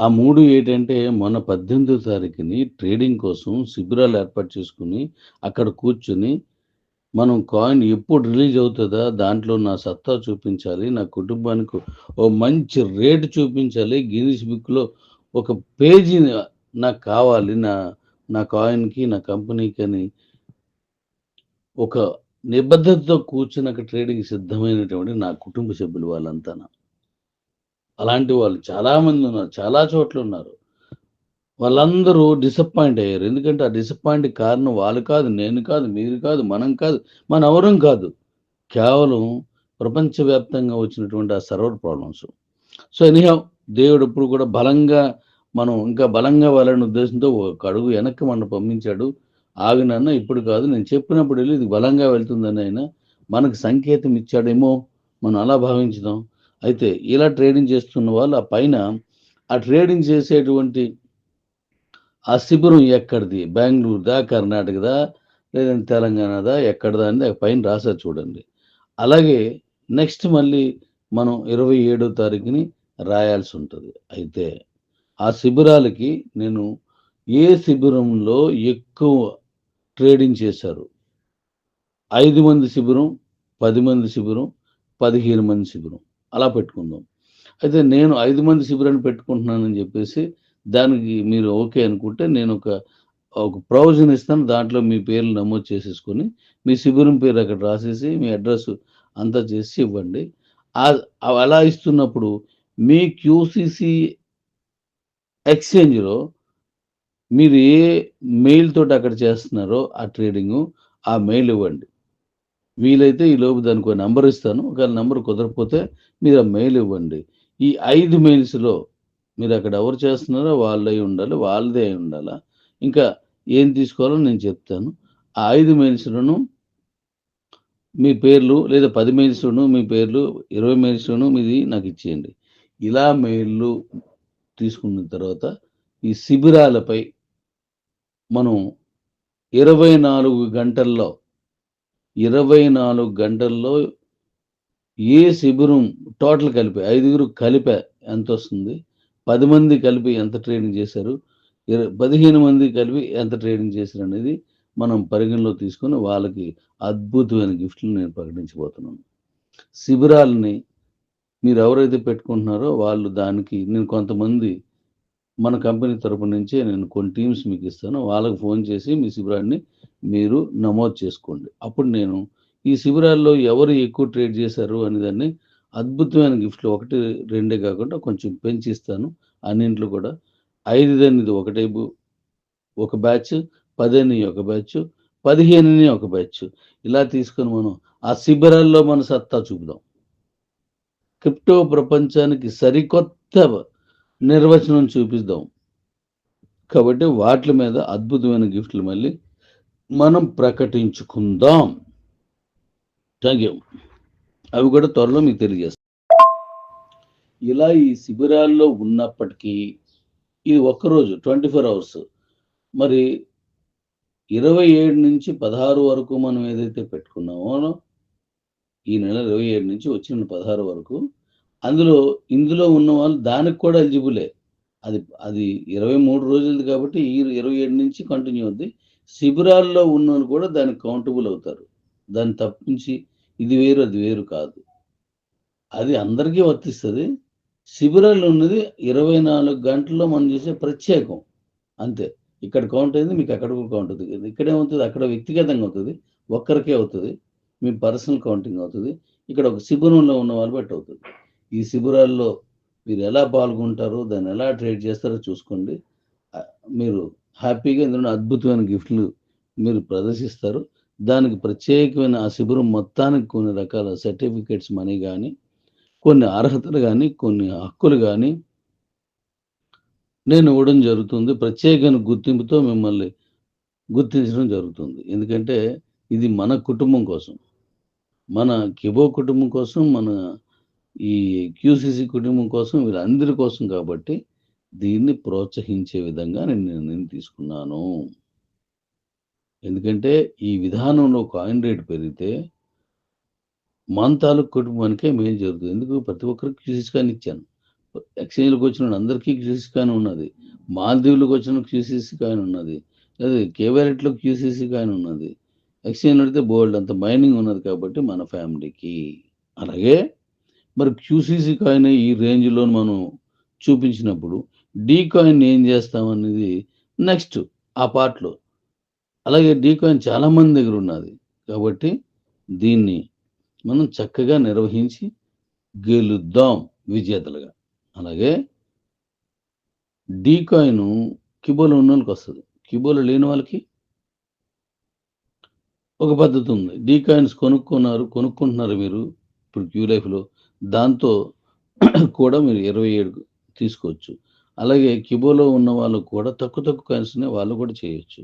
ఆ మూడు ఏంటంటే మొన్న పద్దెనిమిదో తారీఖుని ట్రేడింగ్ కోసం శిబిరాలు ఏర్పాటు చేసుకుని అక్కడ కూర్చుని మనం కాయిన్ ఎప్పుడు రిలీజ్ అవుతుందా దాంట్లో నా సత్తా చూపించాలి నా కుటుంబానికి ఓ మంచి రేటు చూపించాలి గిన్నీస్ బుక్లో ఒక పేజీ నాకు కావాలి నా నా కాయిన్కి నా కంపెనీకి అని ఒక నిబద్ధతతో కూర్చుని అక్కడ ట్రేడింగ్ సిద్ధమైనటువంటి నా కుటుంబ సభ్యులు వాళ్ళంతా అలాంటి వాళ్ళు చాలామంది ఉన్నారు చాలా చోట్ల ఉన్నారు. వాళ్ళందరూ డిసప్పాయింట్ అయ్యారు. ఎందుకంటే ఆ డిసప్పాయింట్ కారణం వాళ్ళు కాదు నేను కాదు మీరు కాదు మనం కాదు మన ఎవరం కాదు. కేవలం ప్రపంచవ్యాప్తంగా వచ్చినటువంటి ఆ సర్వర్ ప్రాబ్లమ్స్ సో ఎనీహౌ దేవుడు ఇప్పుడు కూడా బలంగా మనం ఇంకా బలంగా వాళ్ళని ఉద్దేశంతో ఒక అడుగు వెనక్కి మనం పంపించాడు. ఆగినన్న ఇప్పుడు కాదు నేను చెప్పినప్పుడు వెళ్ళి ఇది బలంగా వెళ్తుందని ఆయన మనకు సంకేతం ఇచ్చాడేమో మనం అలా భావించుదాం. అయితే ఇలా ట్రేడింగ్ చేస్తున్న వాళ్ళు ఆ పైన ఆ ట్రేడింగ్ చేసేటువంటి ఆ శిబిరం ఎక్కడిది? బెంగళూరుదా కర్ణాటకదా లేదంటే తెలంగాణదా ఎక్కడదా అని ఆ పైన రాశారు చూడండి. అలాగే నెక్స్ట్ మళ్ళీ మనం ఇరవై ఏడో తారీఖుని రాయాల్సి ఉంటుంది. అయితే ఆ శిబిరాలకి నేను ఏ శిబిరంలో ఎక్కువ ట్రేడింగ్ చేశారు? ఐదు మంది శిబిరం పది మంది శిబిరం పదిహేను మంది శిబిరం. అలా పెట్టుకుందాం. అయితే నేను ఐదు మంది శిబిరాన్ని పెట్టుకుంటున్నానని చెప్పేసి దానికి మీరు ఓకే అనుకుంటే నేను ఒక ఒక ప్రొవిజన్ ఇస్తాను. దాంట్లో మీ పేర్లు నమోదు చేసేసుకొని మీ శిబిరం పేరు అక్కడ రాసేసి మీ అడ్రస్ అంతా చేసి ఇవ్వండి. అలా ఇస్తున్నప్పుడు మీ క్యూసీసీ ఎక్స్చేంజ్లో మీరు ఏ మెయిల్ తోటి అక్కడ చేస్తున్నారో ఆ ట్రేడింగ్ ఆ మెయిల్ ఇవ్వండి. వీలైతే ఈ లోపు దానికి ఒక నెంబర్ ఇస్తాను. ఒకవేళ నెంబర్ కుదరకపోతే మీరు ఆ మెయిల్ ఇవ్వండి. ఈ ఐదు మెయిల్స్లో మీరు అక్కడ ఎవరు చేస్తున్నారో వాళ్ళే ఉండాలి వాళ్ళదే అయి ఉండాలా? ఇంకా ఏం తీసుకోవాలో నేను చెప్తాను. ఆ ఐదు మెయిల్స్లోను మీ పేర్లు లేదా పది మెయిల్స్లోను మీ పేర్లు ఇరవై మెయిల్స్లోను మీది నాకు ఇచ్చేయండి. ఇలా మెయిల్లు తీసుకున్న తర్వాత ఈ శిబిరాలపై మనం ఇరవై నాలుగు గంటల్లో ఇరవై నాలుగు గంటల్లో ఏ శిబిరం టోటల్ కలిపి ఐదుగురు కలిపే ఎంత వస్తుంది పది మంది కలిపి ఎంత ట్రైనింగ్ చేశారు? పదిహేను మంది కలిపి ఎంత ట్రైనింగ్ చేశారు అనేది మనం పరిగణలో తీసుకొని వాళ్ళకి అద్భుతమైన గిఫ్ట్లు నేను ప్రకటించబోతున్నాను. శిబిరాలని మీరు ఎవరైతే పెట్టుకుంటున్నారో వాళ్ళు దానికి నేను కొంతమంది మన కంపెనీ తరపు నుంచే నేను కొన్ని టీమ్స్ మీకు ఇస్తాను. వాళ్ళకి ఫోన్ చేసి మీ శిబిరాన్ని మీరు నమోదు చేసుకోండి. అప్పుడు నేను ఈ శిబిరాల్లో ఎవరు ఎక్కువ ట్రేడ్ చేశారు అనే దాన్ని అద్భుతమైన గిఫ్ట్లు. ఒకటి రెండే కాకుండా కొంచెం పెంచిస్తాను. అన్నింట్లో కూడా. ఐదు అనేది ఒకటైపు ఒక బ్యాచ్ పదని ఒక బ్యాచ్ పదిహేనుని ఒక బ్యాచ్. ఇలా తీసుకొని మనం ఆ శిబిరాల్లో మన సత్తా చూపుదాం. క్రిప్టో ప్రపంచానికి సరికొత్త నిర్వచనం చూపిద్దాం. కాబట్టి వాటి మీద అద్భుతమైన గిఫ్ట్లు మళ్ళీ మనం ప్రకటించుకుందాం. థ్యాంక్ యూ అవి కూడా త్వరలో మీకు తెలియజేస్తాం ఇలా ఈ శిబిరాల్లో ఉన్నప్పటికీ ఇది ఒక్కరోజు ట్వంటీ ఫోర్ అవర్స్. మరి ఇరవై ఏడు నుంచి పదహారు వరకు మనం ఏదైతే పెట్టుకున్నామో ఈ నెల ఇరవై ఏడు నుంచి వచ్చిన పదహారు వరకు అందులో ఇందులో ఉన్న వాళ్ళు దానికి కూడా ఎలిజిబులే. అది అది ఇరవై మూడు రోజులది కాబట్టి ఈ ఇరవై ఏడు నుంచి కంటిన్యూ అవుద్ది. శిబిరాల్లో ఉన్న వాళ్ళు కూడా దానికి కౌంటబుల్ అవుతారు. దాన్ని తప్పించి ఇది వేరు అది వేరు కాదు. అది అందరికీ వర్తిస్తుంది. శిబిరాలు ఉన్నది ఇరవై నాలుగు గంటల్లో మనం చేసే ప్రత్యేకం. అంతే. ఇక్కడ కౌంట్ అయింది మీకు అక్కడ కూడా కౌంట్ అవుతుంది. ఇక్కడేమవుతుంది అక్కడ వ్యక్తిగతంగా అవుతుంది ఒక్కరికే అవుతుంది. మీ పర్సనల్ కౌంటింగ్ అవుతుంది. ఇక్కడ ఒక శిబిరంలో ఉన్న వాళ్ళు బట్టి అవుతుంది. ఈ శిబిరాల్లో మీరు ఎలా పాల్గొంటారో దాన్ని ఎలా ట్రేడ్ చేస్తారో చూసుకోండి. మీరు హ్యాపీగా ఇందులో అద్భుతమైన గిఫ్ట్లు మీరు ప్రదర్శిస్తారు. దానికి ప్రత్యేకమైన ఆ శిబిరం మొత్తానికి కొన్ని రకాల సర్టిఫికేట్స్ మనీ కానీ కొన్ని అర్హతలు కానీ కొన్ని హక్కులు కానీ నేను ఇవ్వడం జరుగుతుంది. ప్రత్యేకమైన గుర్తింపుతో మిమ్మల్ని గుర్తించడం జరుగుతుంది. ఎందుకంటే ఇది మన కుటుంబం కోసం. మన కిబో కుటుంబం కోసం మన ఈ క్యూసీసీ కుటుంబం కోసం వీళ్ళందరి కోసం కాబట్టి దీన్ని ప్రోత్సహించే విధంగా నేను నిర్ణయం తీసుకున్నాను. ఎందుకంటే ఈ విధానంలో కాయిన్ రేట్ పెరిగితే మన తాలూకు కుటుంబానికే మేలు జరుగుతుంది. ఎందుకు? ప్రతి ఒక్కరికి క్యూసిస్ కాయిన్ ఇచ్చాను. ఎక్స్చేంజ్లకు వచ్చిన అందరికీ క్యూసిస్ కాయిన్ ఉన్నది. మాల్దీవులకు వచ్చిన క్యూసీసీ కాయిన్ ఉన్నది. అదే కేవరెట్లో క్యూసీసీ కాయిన్ ఉన్నది. ఎక్స్చేంజ్ అడిగితే బోల్డ్ అంత మైనింగ్ ఉన్నది కాబట్టి మన ఫ్యామిలీకి. అలాగే మరి క్యూసీసీ కాయిన్ ఈ రేంజ్లో మనం చూపించినప్పుడు డీ కాయిన్ ఏం చేస్తామనేది నెక్స్ట్ ఆ పార్ట్లో అలాగే డీ కాయిన్ చాలా మంది దగ్గర ఉన్నది. కాబట్టి దీన్ని మనం చక్కగా నిర్వహించి గెలుద్దాం విజేతలుగా. అలాగే డీ కాయిన్ కిబోలో ఉన్న వాళ్ళకి వస్తుంది. కిబోలో లేని వాళ్ళకి ఒక పద్ధతి ఉంది. డీ కాయిన్స్ కొనుక్కున్నారు కొనుక్కుంటున్నారు మీరు ఇప్పుడు క్యూ లైఫ్లో. దాంతో కూడా మీరు ఇరవై ఏడు తీసుకోవచ్చు. అలాగే కిబోలో ఉన్న వాళ్ళు కూడా తక్కువ తక్కువ కాయిన్స్ని వాళ్ళు కూడా చేయొచ్చు.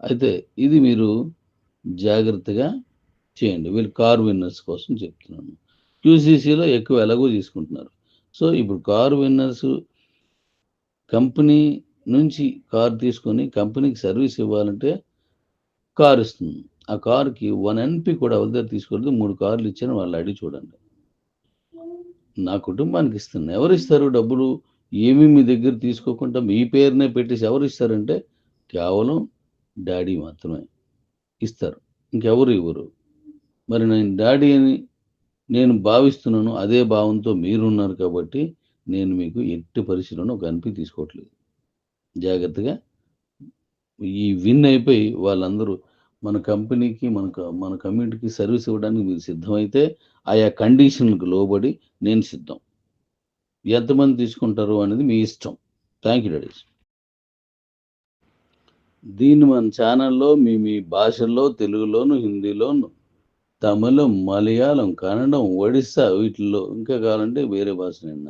అయితే ఇది మీరు జాగ్రత్తగా చేయండి. వీళ్ళు కార్ విన్నర్స్ కోసం చెప్తున్నాను. క్యూసీసీలో ఎక్కువ ఎలాగో తీసుకుంటున్నారు. సో ఇప్పుడు కార్ విన్నర్స్ కంపెనీ నుంచి కార్ తీసుకొని కంపెనీకి సర్వీస్ ఇవ్వాలంటే కార్ ఇస్తుంది. ఆ కార్కి వన్ ఎన్పి కూడా ఎవరి దగ్గర తీసుకోవద్దు మూడు కార్లు ఇచ్చారని వాళ్ళు అడిగి చూడండి. నా కుటుంబానికి ఇస్తున్నాను ఎవరు ఇస్తారు డబ్బులు? ఏమీ మీ దగ్గర తీసుకోకుండా మీ పేరునే పెట్టేసి ఎవరు ఇస్తారంటే కేవలం డాడీ మాత్రమే ఇస్తారు. ఇంకెవరు ఇవ్వరు. మరి నేను డాడీ అని నేను భావిస్తున్నాను అదే భావంతో మీరున్నారు కాబట్టి నేను మీకు ఎట్టి పరిస్థితుల్లో ఒక అనిపి తీసుకోవట్లేదు. జాగ్రత్తగా ఈ విన్ అయిపోయి వాళ్ళందరూ మన కంపెనీకి మన క- మన కమ్యూనిటీకి సర్వీస్ ఇవ్వడానికి మీరు సిద్ధమైతే ఆయా కండిషన్లకు లోబడి నేను సిద్ధం. ఎంతమంది తీసుకుంటారు అనేది మీ ఇష్టం. Thank you daddies. దీన్ని మన ఛానల్లో మీ మీ భాషల్లో తెలుగులోను హిందీలోను తమిళం మలయాళం కన్నడం ఒడిస్సా వీటిల్లో ఇంకా కావాలంటే వేరే భాష నిన్న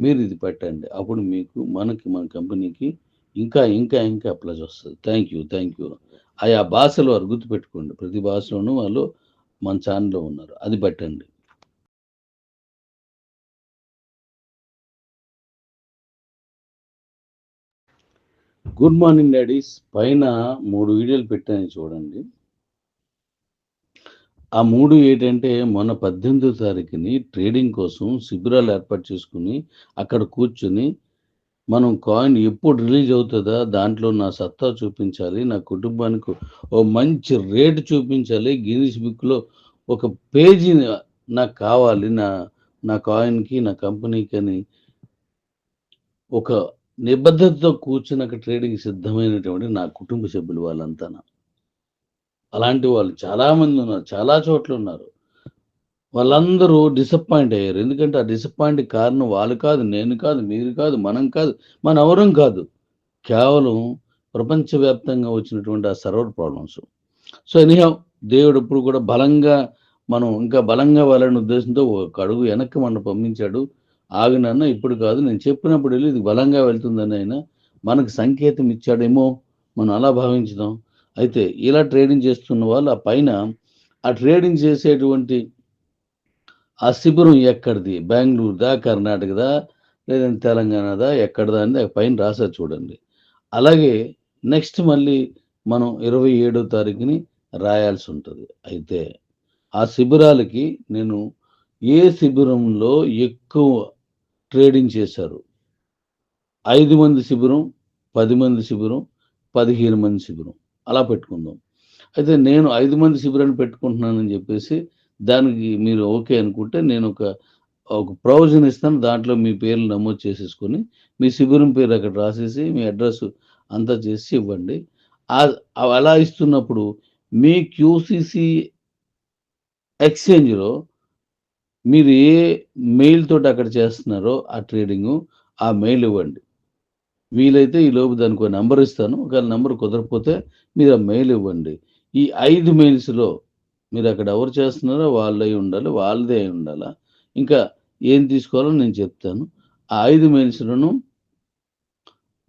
మీరు ఇది పెట్టండి. అప్పుడు మీకు మనకి మన కంపెనీకి ఇంకా ఇంకా ఇంకా ప్లస్ వస్తుంది. థ్యాంక్ యూ థ్యాంక్ యూ ఆయా భాషలు వారు గుర్తుపెట్టుకోండి. ప్రతి భాషలోనూ వాళ్ళు మన ఛానల్లో ఉన్నారు. అది పెట్టండి. Good morning daddies. పైన మూడు వీడియోలు పెట్టాను చూడండి. ఆ మూడు ఏంటంటే మొన్న పద్దెనిమిదో తారీఖుని ట్రేడింగ్ కోసం శిబిరాలు ఏర్పాటు చేసుకుని అక్కడ కూర్చుని మనం కాయిన్ ఎప్పుడు రిలీజ్ అవుతుందా దాంట్లో నా సత్తా చూపించాలి నా కుటుంబానికి ఓ మంచి రేటు చూపించాలి గిన్నీస్ బుక్లో ఒక పేజీ నాకు కావాలి నా నా కాయిన్కి నా కంపెనీకి అని ఒక నిబద్ధతతో కూర్చుని అక్కడ ట్రేడింగ్ సిద్ధమైనటువంటి నా కుటుంబ సభ్యులు వాళ్ళంతా అలాంటి వాళ్ళు చాలామంది ఉన్నారు చాలా చోట్ల ఉన్నారు. వాళ్ళందరూ డిసప్పాయింట్ అయ్యారు. ఎందుకంటే ఆ డిసప్పాయింట్ కారణం వాళ్ళు కాదు నేను కాదు మీరు కాదు మనం కాదు మన ఎవరం కాదు. కేవలం ప్రపంచవ్యాప్తంగా వచ్చినటువంటి ఆ సర్వర్ ప్రాబ్లమ్స్ సో ఎనీహౌ దేవుడు ఇప్పుడు కూడా బలంగా మనం ఇంకా బలంగా వాళ్ళని ఉద్దేశంతో ఒక అడుగు వెనక్కి మనం పంపించాడు. ఆగినన్న ఇప్పుడు కాదు నేను చెప్పినప్పుడు వెళ్ళి ఇది బలంగా వెళ్తుందని ఆయన మనకు సంకేతం ఇచ్చాడేమో మనం అలా భావించుదాం. అయితే ఇలా ట్రేడింగ్ చేస్తున్న వాళ్ళు ఆ పైన ఆ ట్రేడింగ్ చేసేటువంటి ఆ శిబిరం ఎక్కడిది? బెంగళూరుదా కర్ణాటకదా లేదంటే తెలంగాణదా ఎక్కడదా అని ఆ పైన రాశారు చూడండి. అలాగే నెక్స్ట్ మళ్ళీ మనం ఇరవై ఏడో తారీఖుని రాయాల్సి ఉంటుంది. అయితే ఆ శిబిరాలకి నేను ఏ శిబిరంలో ఎక్కువ ట్రేడింగ్ చేశారు. ఐదు మంది శిబిరం పది మంది శిబిరం పదిహేను మంది శిబిరం. అలా పెట్టుకుందాం. అయితే నేను ఐదు మంది శిబిరాన్ని పెట్టుకుంటున్నానని చెప్పేసి దానికి మీరు ఓకే అనుకుంటే నేను ఒక ఒక ప్రొవిజన్ ఇస్తాను. దాంట్లో మీ పేర్లు నమోదు చేసేసుకొని మీ శిబిరం పేరు అక్కడ రాసేసి మీ అడ్రస్ అంతా చేసి ఇవ్వండి. అవి అలా ఇస్తున్నప్పుడు మీ క్యూసిసి ఎక్స్చేంజ్లో మీరు ఏ మెయిల్ తోటి అక్కడ చేస్తున్నారో ఆ ట్రేడింగ్ ఆ మెయిల్ ఇవ్వండి. వీలైతే ఈ లోపు దానికి ఒక నెంబర్ ఇస్తాను. ఒకవేళ నెంబర్ కుదరకపోతే మీరు ఆ మెయిల్ ఇవ్వండి. ఈ ఐదు మెయిల్స్లో మీరు అక్కడ ఎవరు చేస్తున్నారో వాళ్ళే ఉండాలి వాళ్ళదే అయి ఉండాలా? ఇంకా ఏం తీసుకోవాలో నేను చెప్తాను. ఆ ఐదు మెయిల్స్లోను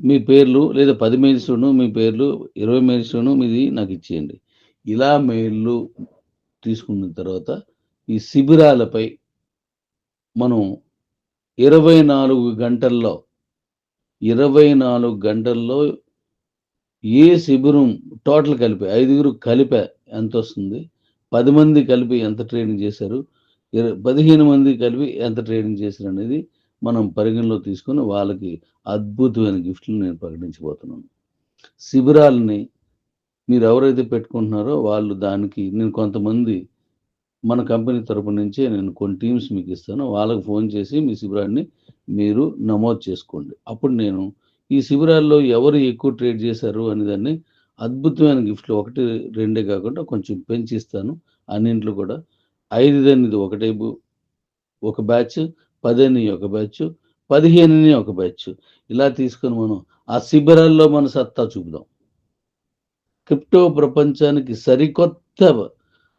మీ పేర్లు లేదా పది మెయిల్స్లోను మీ పేర్లు ఇరవై మెయిల్స్లోను మీది నాకు ఇచ్చేయండి. ఇలా మెయిల్లు తీసుకున్న తర్వాత ఈ శిబిరాలపై మనం ఇరవై నాలుగు గంటల్లో ఇరవై నాలుగు గంటల్లో ఏ శిబిరం టోటల్ కలిపి ఐదుగురు కలిపే ఎంత వస్తుంది పది మంది కలిపి ఎంత ట్రైనింగ్ చేశారు? ఇర- పదిహేను మంది కలిపి ఎంత ట్రైనింగ్ చేశారు అనేది మనం పరిగణలో తీసుకొని వాళ్ళకి అద్భుతమైన గిఫ్ట్లు నేను ప్రకటించబోతున్నాను. శిబిరాలని మీరు ఎవరైతే పెట్టుకుంటున్నారో వాళ్ళు దానికి నేను కొంతమంది మన కంపెనీ తరపు నుంచే నేను కొన్ని టీమ్స్ మీకు ఇస్తాను. వాళ్ళకి ఫోన్ చేసి మీ శిబిరాన్ని మీరు నమోదు చేసుకోండి. అప్పుడు నేను ఈ శిబిరాల్లో ఎవరు ఎక్కువ ట్రేడ్ చేశారు అనే దాన్ని అద్భుతమైన గిఫ్ట్లు ఒకటి రెండే కాకుండా కొంచెం పెంచిస్తాను. అన్నింట్లో కూడా ఐదు అనేది ఒకటైపు ఒక బ్యాచ్ పదిని ఒక బ్యాచ్ పదిహేనుని ఒక బ్యాచ్. ఇలా తీసుకొని మనం ఆ శిబిరాల్లో మన సత్తా చూపుదాం. క్రిప్టో ప్రపంచానికి సరికొత్త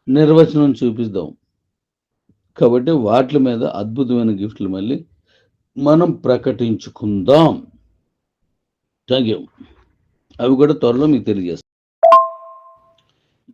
నిర్వచనం చూపిద్దాం. కాబట్టి వాటి మీద అద్భుతమైన గిఫ్ట్లు మళ్ళీ మనం ప్రకటించుకుందాం. థ్యాంక్ యూ అవి కూడా త్వరలో మీకు తెలియజేస్తాం.